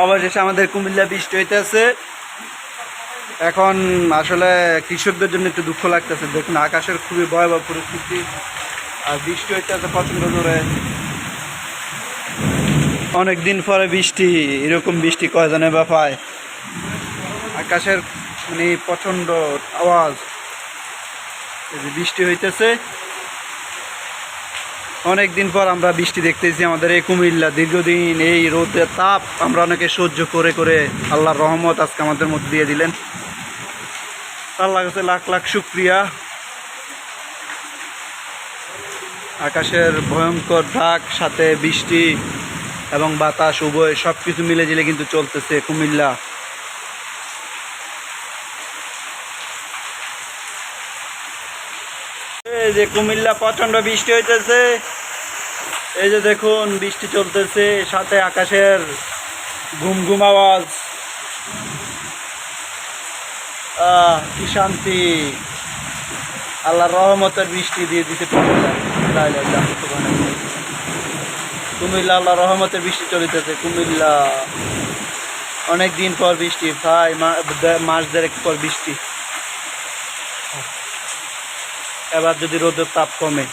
অবশেষে আমাদের কুমিল্লা বৃষ্টি হইতেছে। এখন আসলে কৃষকদের জন্য একটু দুঃখ লাগতেছে। দেখুন, আকাশের খুবই ভয়াবহ পরিস্থিতি। আর বৃষ্টি হইতেছে প্রচণ্ড জোরে। অনেক দিন পরে বৃষ্টি, এরকম বৃষ্টি কয়জনে বা পায়? আকাশের মানে প্রচণ্ড আওয়াজ। বৃষ্টি হইতেছে। অনেক দিন পর আমরা বৃষ্টি দেখতেছি, আমাদের এই কুমিল্লা। দীর্ঘদিন এই রোদের তাপ আমরা অনেকে সহ্য করে করে আল্লাহর রহমত আজকে আমাদের মধ্যে দিয়ে দিলেন। আল্লাহ কাছে লাখ লাখ শুক্রিয়া। আকাশের ভয়ঙ্কর ঢাক, সাথে বৃষ্টি এবং বাতাস, উভয় সব কিছু মিলে জিলে কিন্তু চলতেছে কুমিল্লা। এই যে কুমিল্লা প্রচণ্ড বৃষ্টি হইতেছে। এই যে দেখুন, বৃষ্টি চলতেছে, সাথে আকাশের ঘুম ঘুম আওয়াজ কি শান্তি। আল্লাহর রহমতের বৃষ্টি দিয়ে দিতে। কুমিল্লা আল্লাহ রহমতের বৃষ্টি চলিতেছে, কুমিল্লা। অনেক দিন পর বৃষ্টি প্রায় মাস দেড়েক পর বৃষ্টি। এবার যদি রোদের তাপ কমে